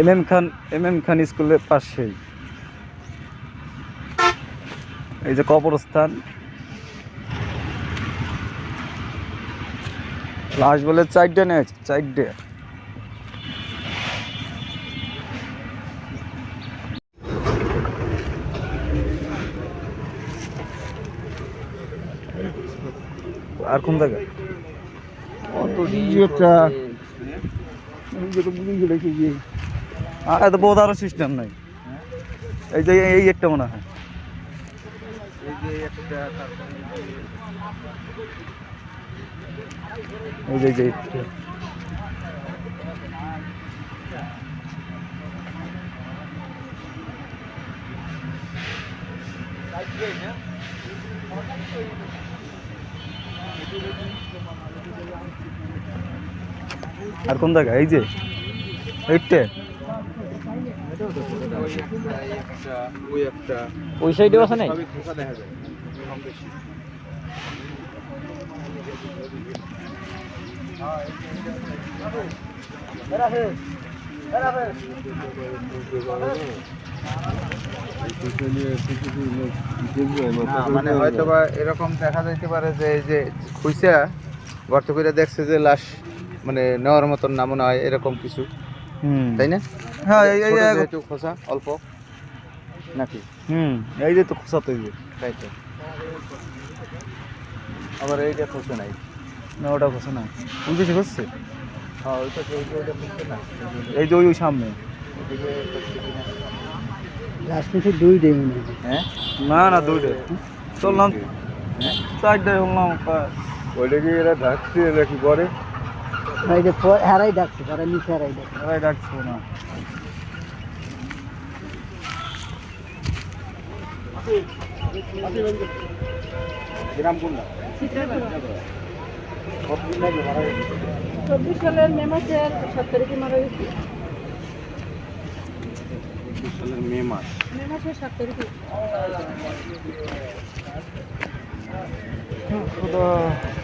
M M Khan M M Khan স্কুলের পাশেই। এই যে কবরস্থান। লাশ বলে চারটে নিয়েছে, চারটে। আর কোন জায়গায় আর এত বহুত আরও সিস্টেম নাই। এই যে এই একটা মনে হয়। এই যে যে আর কোন জায়গা? এই যে। এইটে। ওই সাইডেও আছে নাই? মানে হয়তো বা এরকম দেখা যাইতে পারে যে এই যে খুইসা গর্ত করে দেখছে যে লাশ মানে নেওয়ার মতন না মনে হয় এরকম কিছু। তাই না? হ্যাঁ এই ছোট খোসা অল্প। নাকি? হুম এই যে তো খোসা তো এই যে। তাই তো। আবার এইটা খোসা নাই। না ওটা খোসা না ওই বেশি খসছে হ্যাঁ ওইটা ওইটা না। এই যে ওই সামনে। খসছে কিনা? হ্যাঁ? না না দুইটা চললাম হ্যাঁ? চারটায় হলাম ওইটা কি এরা ঢাকছে এরা কি করে? হারাই ডাকছে তারা নিচে হারাই ডাকছে। এরাই ডাকছো না। গ্রাম কোনটা চব্বিশ সালের মে মাসের সাত তারিখে মারা গেছে। সালের মে মাস। মে মাসের সাত তারিখে। এই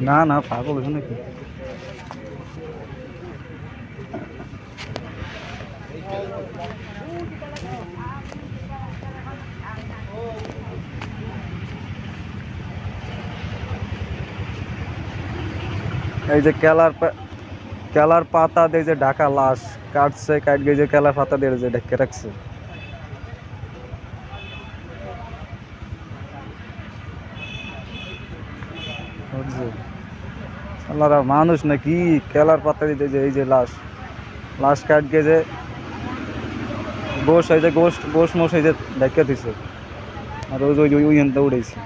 না না পাগল হয়েছে নাকি? এই যে কেলার পা- কেলার পাতা দিয়ে যে ঢাকা লাশ কাটছে কাট গিয়ে যে কেলার পাতা দিয়ে যে ঢেকে রাখছে? আল্লাহরা মানুষ নাকি কেলার পাতা দিয়ে যে এই যে লাশ লাশ কাট গিয়ে যে গোশ এই যে গোশ গোশ মোশ এই যে ঢেকে দিছে আর ওই ওই ওই উড়েছে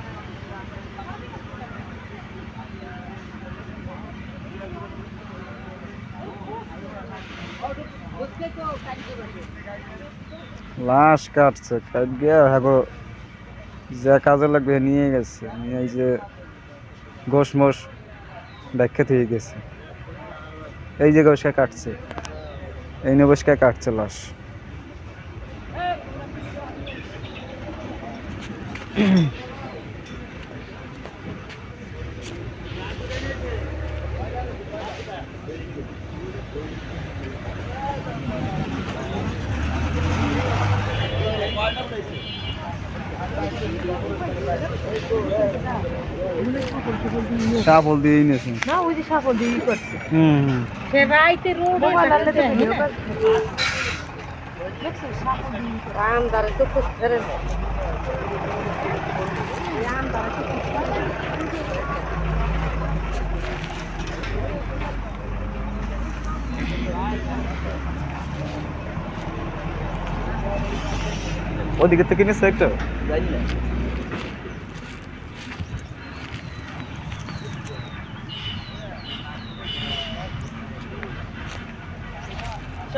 লাশ কাটছে হ্যাঁ যে কাজে লাগবে নিয়ে গেছে, নিয়ে এই যে গোশ মোশ ব্যাখ্যা থেকে গেছে। এই যে গোসকে কাটছে, এই নিয়ে বসকে কাটছে লাশ। সাবল দিয়ে নিয়েছে। না ওই যে সাফল দিয়ে ই করছে। হুম সে রাইতে রোড তো ফেরে ওদিকে থেকে নিচ্ছে একটা?